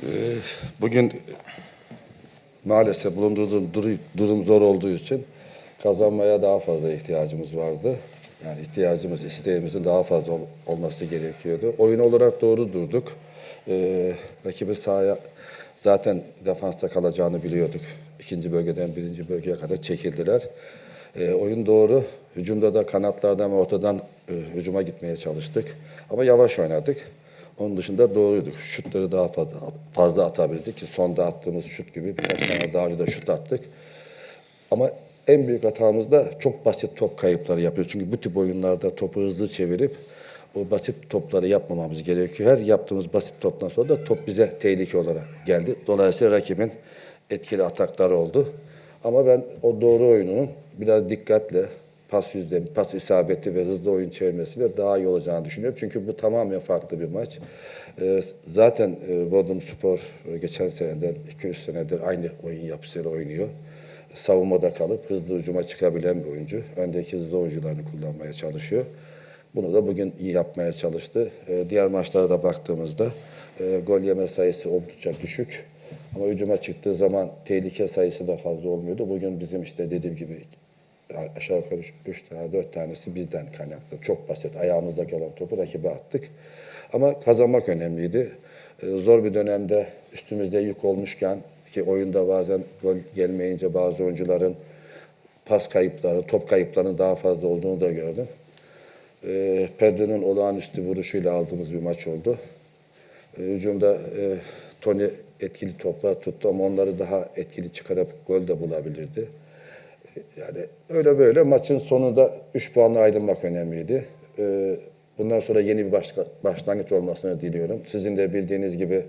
Ee, Bugün maalesef bulunduğu durum, zor olduğu için kazanmaya daha fazla ihtiyacımız vardı. Yani ihtiyacımız, isteğimizin daha fazla ol- olması gerekiyordu. Oyun olarak doğru durduk. Ee, rakibi sahaya zaten defansta kalacağını biliyorduk. İkinci bölgeden birinci bölgeye kadar çekildiler. Ee, oyun doğru. Hücumda da kanatlardan ve ortadan e, hücuma gitmeye çalıştık. Ama yavaş oynadık. Onun dışında doğruyduk. Şutları daha fazla fazla atabilirdik ki sonda attığımız şut gibi birkaç tane daha önce de şut attık. Ama en büyük hatamız da çok basit top kayıpları yapıyoruz. Çünkü bu tip oyunlarda topu hızlı çevirip o basit topları yapmamamız gerekiyor. Her yaptığımız basit toptan sonra da top bize tehlike olarak geldi. Dolayısıyla rakibin etkili atakları oldu. Ama ben o doğru oyununun biraz dikkatle pas yüzdemi, pas isabeti ve hızlı oyun çevirmesiyle daha iyi olacağını düşünüyorum. Çünkü bu tamamen farklı bir maç. Ee, zaten e, Bodrum Spor e, geçen seneden 2-3 senedir aynı oyun yapısıyla oynuyor. Savunmada kalıp hızlı hücuma çıkabilen bir oyuncu. Öndeki hızlı oyuncularını kullanmaya çalışıyor. Bunu da bugün iyi yapmaya çalıştı. Ee, diğer maçlara da baktığımızda e, gol yeme sayısı oldukça düşük. Ama hücuma çıktığı zaman tehlike sayısı da fazla olmuyordu. Bugün bizim işte dediğim gibi aşağı yukarı 3 tane 4 tanesi bizden kaynaklı. Çok basit. Ayağımızda kalan topu rakibe attık. Ama kazanmak önemliydi. Ee, Zor bir dönemde üstümüzde yük olmuşken ki oyunda bazen gol gelmeyince bazı oyuncuların pas kayıpları, top kayıplarının daha fazla olduğunu da gördüm. E, Pedro'nun olağanüstü vuruşuyla aldığımız bir maç oldu. E, hücumda Tony etkili toplar tuttu ama onları daha etkili çıkarıp gol de bulabilirdi. Yani öyle böyle maçın sonunda 3 puanla ayrılmak önemliydi. E, bundan sonra yeni bir başka, başlangıç olmasını diliyorum. Sizin de bildiğiniz gibi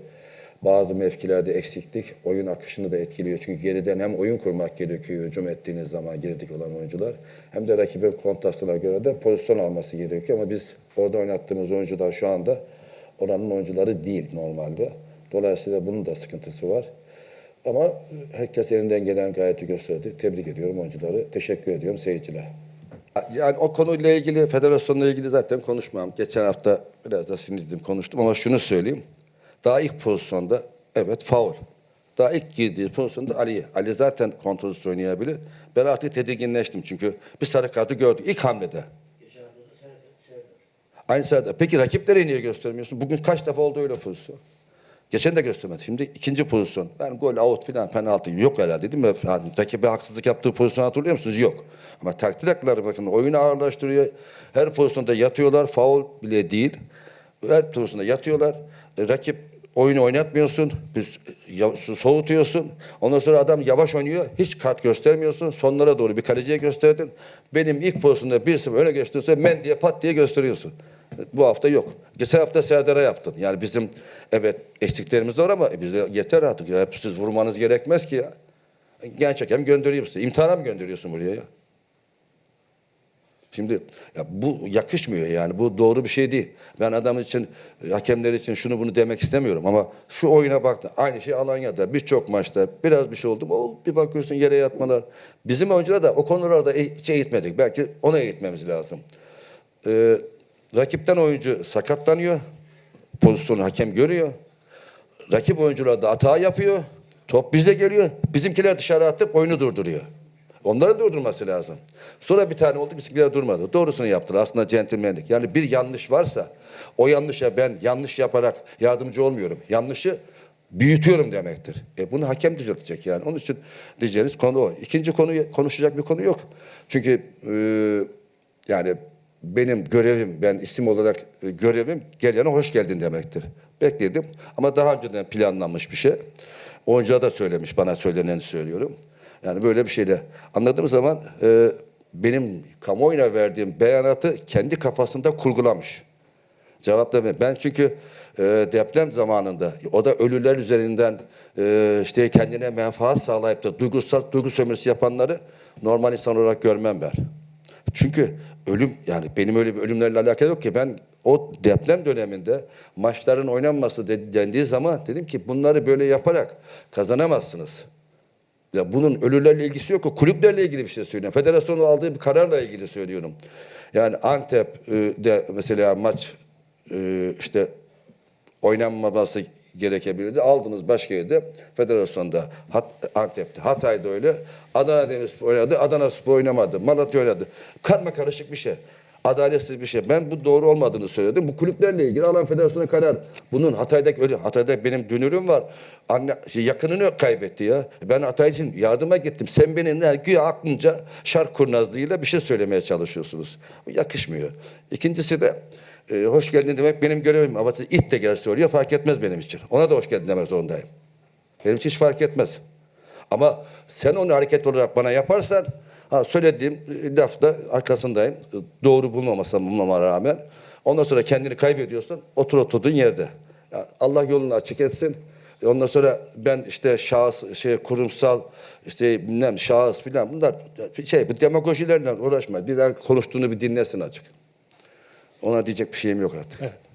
bazı mevkilerde eksiklik oyun akışını da etkiliyor. Çünkü geriden hem oyun kurmak gerekiyor hücum ettiğiniz zaman geridik olan oyuncular hem de rakibin kontrasına göre de pozisyon alması gerekiyor. Ama biz orada oynattığımız oyuncular şu anda oranın oyuncuları değil normalde. Dolayısıyla bunun da sıkıntısı var. Ama herkes elinden gelen gayreti gösterdi. Tebrik ediyorum oyuncuları. Teşekkür ediyorum seyirciler. Yani o konuyla ilgili, federasyonla ilgili zaten konuşmam. Geçen hafta biraz da sinirdim konuştum ama şunu söyleyeyim. Daha ilk pozisyonda evet faul. Daha ilk girdiği pozisyonda Ali. Ali zaten kontrolsüz oynayabilir. Ben artık tedirginleştim çünkü bir sarı kartı gördük ilk hamlede. Aynı sırada. Peki rakipleri niye göstermiyorsun? Bugün kaç defa oldu öyle pozisyon? Geçen de göstermedi. Şimdi ikinci pozisyon. Ben gol, out filan penaltı yok herhalde değil mi? Yani rakibe haksızlık yaptığı pozisyonu hatırlıyor musunuz? Yok. Ama takdir hakları bakın oyunu ağırlaştırıyor. Her pozisyonda yatıyorlar. Faul bile değil. Her pozisyonda yatıyorlar. E, rakip oyunu oynatmıyorsun. Biz ya- soğutuyorsun. Ondan sonra adam yavaş oynuyor. Hiç kart göstermiyorsun. Sonlara doğru bir kaleciye gösterdin. Benim ilk pozisyonda 1-0 öne geçtiğimde men diye pat diye gösteriyorsun. Bu hafta yok. Geçen hafta Serdar'a yaptın. Yani bizim evet eksiklerimiz var ama bize yeter artık. Ya. Siz vurmanız gerekmez ki ya. Genç hakem gönderiyor size. İmtihana mı gönderiyorsun buraya ya? Şimdi ya bu yakışmıyor yani. Bu doğru bir şey değil. Ben adam için, hakemler için şunu bunu demek istemiyorum ama şu oyuna baktım. Aynı şey Alanya'da birçok maçta biraz bir şey oldu. O bir bakıyorsun yere yatmalar. Bizim oyuncular da o konularda hiç eğitmedik. Belki ona eğitmemiz lazım. Ee, rakipten oyuncu sakatlanıyor. Pozisyonu hakem görüyor. Rakip oyuncular da hata yapıyor. Top bize geliyor. Bizimkiler dışarı atıp oyunu durduruyor. Onları durdurması lazım. Sonra bir tane oldu bizimkiler durmadı. Doğrusunu yaptılar. Aslında centilmenlik. Yani bir yanlış varsa o yanlışa ben yanlış yaparak yardımcı olmuyorum. Yanlışı büyütüyorum demektir. E bunu hakem düzeltecek yani. Onun için diyeceğiniz konu o. İkinci konu konuşacak bir konu yok. Çünkü e, yani benim görevim, ben isim olarak e, görevim gelene hoş geldin demektir. Bekledim ama daha önceden planlanmış bir şey. Oyuncuya da söylemiş, bana söyleneni söylüyorum. Yani böyle bir şeyle anladığım zaman e, benim kamuoyuna verdiğim beyanatı kendi kafasında kurgulamış. Cevap da ver- Ben çünkü e, deprem zamanında o da ölüler üzerinden e, işte kendine menfaat sağlayıp da duygusal duygu sömürüsü yapanları normal insan olarak görmem ben. Çünkü ölüm yani benim öyle bir ölümlerle alakalı yok ki ben o deprem döneminde maçların oynanması de- dendiği zaman dedim ki bunları böyle yaparak kazanamazsınız. Ya bunun ölülerle ilgisi yok. O kulüplerle ilgili bir şey söylüyorum. Federasyonun aldığı bir kararla ilgili söylüyorum. Yani Antep e, de mesela maç e, işte oynanmaması gerekebilirdi. Aldınız başka yerde federasyonda Hat, Antep'te Hatay'da öyle Adana Demirspor oynadı. Adana Spor oynamadı. Malatya oynadı. Karma karışık bir şey. Adaletsiz bir şey. Ben bu doğru olmadığını söyledim. Bu kulüplerle ilgili alan federasyonun karar. Bunun Hatay'daki öyle Hatay'da benim dünürüm var. Anne şey, yakınını kaybetti ya. Ben Hatay için yardıma gittim. Sen benim ne güya aklınca şark kurnazlığıyla bir şey söylemeye çalışıyorsunuz. Yakışmıyor. İkincisi de e, hoş geldin demek benim görevim. Ama it de gelse oraya fark etmez benim için. Ona da hoş geldin demek zorundayım. Benim için hiç fark etmez. Ama sen onu hareket olarak bana yaparsan ha, söylediğim lafta arkasındayım. Doğru bulmamasam bulmama rağmen. Ondan sonra kendini kaybediyorsan otur oturduğun yerde. Ya Allah yolunu açık etsin. E, Ondan sonra ben işte şahıs, şey kurumsal, işte bilmem şahıs filan bunlar şey bu demagojilerle uğraşma. Bir daha konuştuğunu bir dinlesin açık. Ona diyecek bir şeyim yok artık. Evet.